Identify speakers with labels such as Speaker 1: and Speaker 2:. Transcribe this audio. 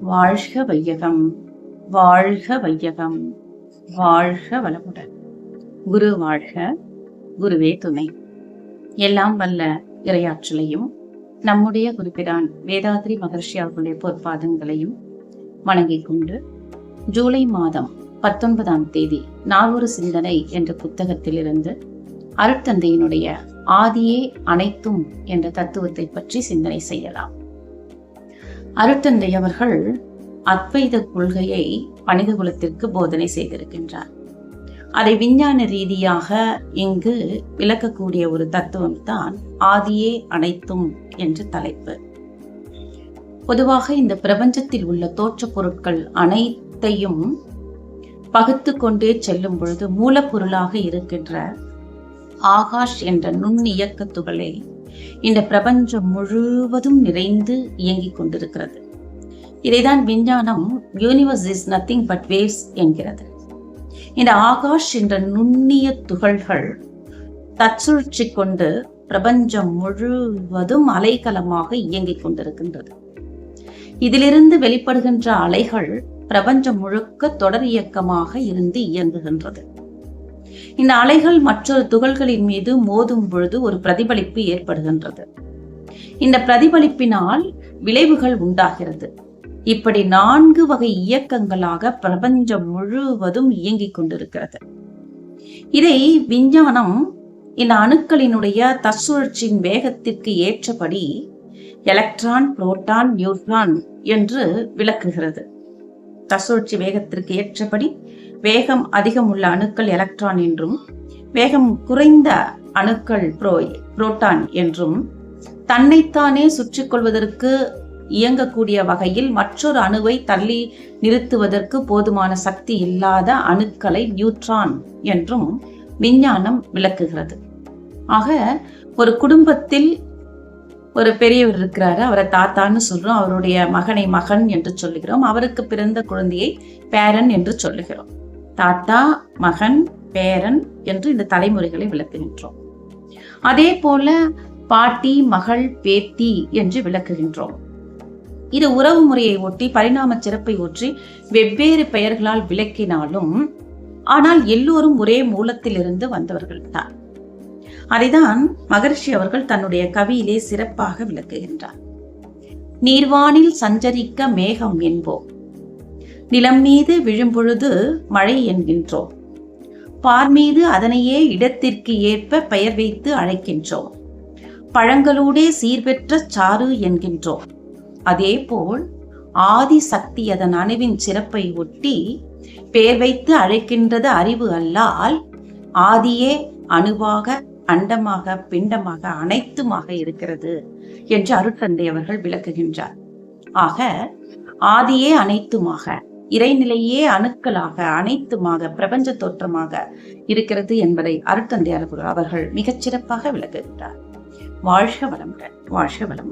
Speaker 1: வாழ்க வையகம் வாழ்க வையகம் வாழ்க வளமுடன். குரு வாழ்க குருவே துணை. எல்லாம் வல்ல இரையாற்றலையும் நம்முடைய குறிப்பிடான் வேதாத்ரி மகர்ஷி அவர்களுடைய பொற்பாதங்களையும் வணங்கிக் கொண்டு ஜூலை மாதம் பத்தொன்பதாம் தேதி நால்வொரு சிந்தனை என்ற புத்தகத்திலிருந்து அருட்தந்தையினுடைய ஆதியே அனைத்தும் என்ற தத்துவத்தை பற்றி சிந்தனை செய்யலாம். அருட்தந்தை அவர்கள் அத்வைத கொள்கையை மனித குலத்திற்கு போதனை செய்திருக்கின்றார். அதை விஞ்ஞான ரீதியாக இங்கு விளக்கக்கூடிய ஒரு தத்துவம் தான் ஆதியே அனைத்தும் என்ற தலைப்பு. பொதுவாக இந்த பிரபஞ்சத்தில் உள்ள தோற்ற பொருட்கள் அனைத்தையும் பகுத்து கொண்டே செல்லும் பொழுது மூலப்பொருளாக இருக்கின்ற ஆகாஷ் என்ற நுண்ணியக்க துகளே இந்த பிரபஞ்சம் முழுவதும் நிறைந்து இயங்கிக் கொண்டிருக்கிறது. இதைதான் விஞ்ஞானம் universe is nothing but waves என்கிறது. இந்த ஆகாஷ் என்ற நுண்ணிய துகள்கள் தற்சுழற்சி கொண்டு பிரபஞ்சம் முழுவதும் அலைக்கலமாக இயங்கிக் கொண்டிருக்கின்றது. இதிலிருந்து வெளிப்படுகின்ற அலைகள் பிரபஞ்சம் முழுக்க தொடர் இயக்கமாக இருந்து இயங்குகின்றது. இந்த அலைகள் மற்றொரு துகள்களின் மீது மோதும் பொழுது ஒரு பிரதிபலிப்பு ஏற்படுகின்றது. இந்த பிரதிபலிப்பினால் விளைவுகள் உண்டாகிறது. இப்படி நான்கு வகை இயக்கங்களாக பிரபஞ்சம் முழுவதும் இயங்கிக் கொண்டிருக்கிறது. இதை விஞ்ஞானம் இந்த அணுக்களினுடைய தற்சுழற்சியின் வேகத்திற்கு ஏற்றபடி எலக்ட்ரான் புரோட்டான் நியூட்ரான் என்று விளக்குகிறது. தற்சுழற்சி வேகத்திற்கு ஏற்றபடி வேகம் அதிகம் உள்ள அணுக்கள் எலக்ட்ரான் என்றும் வேகம் குறைந்த அணுக்கள் ப்ரோ புரோட்டான் என்றும் தன்னைத்தானே சுற்றி கொள்வதற்கு இயங்கக்கூடிய வகையில் மற்றொரு அணுவை தள்ளி நிறுத்துவதற்கு போதுமான சக்தி இல்லாத அணுக்களை நியூட்ரான் என்றும் விஞ்ஞானம் விளக்குகிறது. ஆக ஒரு குடும்பத்தில் ஒரு பெரியவர் இருக்கிறாரு அவரை தாத்தான்னு சொல்றோம் அவருடைய மகனை மகன் என்று சொல்லுகிறோம் அவருக்கு பிறந்த குழந்தையை பேரன் என்று சொல்லுகிறோம். தாத்தா மகன் பேரன் என்று இந்த தலைமுறைகளை விளக்குகின்றோம். அதே போல பாட்டி மகள் பேத்தி என்று விளக்குகின்றோம். இது உறவு முறையை ஒட்டி பரிணாம சிறப்பை ஒற்றி வெவ்வேறு பெயர்களால் விளக்கினாலும் ஆனால் எல்லோரும் ஒரே மூலத்திலிருந்து வந்தவர்கள் தான். அதைதான் மகர்ஷி அவர்கள் தன்னுடைய கவியிலே சிறப்பாக விளக்குகின்றார். நீர்வானில் சஞ்சரிக்க மேகம் என்போம். நிலம் மீது விழும்பொழுது மழை என்கின்றோம். பார் மீது அதனையே இடத்திற்கு ஏற்ப பெயர் வைத்து அழைக்கின்றோம். பழங்களூடே சீர்பெற்ற சாறு என்கின்றோம். அதேபோல் ஆதி சக்தி அதன் அணுவின் சிறப்பை ஒட்டி பெயர் வைத்து அழைக்கின்றது அறிவு அல்லால் ஆதியே அணுவாக அண்டமாக பிண்டமாக அனைத்துமாக இருக்கிறது என்று அருட்தந்தை அவர்கள் விளக்குகின்றார். ஆக ஆதியே அனைத்துமாக. இறைநிலையே அணுக்களாக அனைத்துமாக பிரபஞ்ச தோற்றமாக இருக்கிறது என்பதை அருட்தந்தை அவர்கள் மிகச்சிறப்பாக விளக்குகின்றார். வாழ்க வளமுடன் வாழ்க வளமுடன்.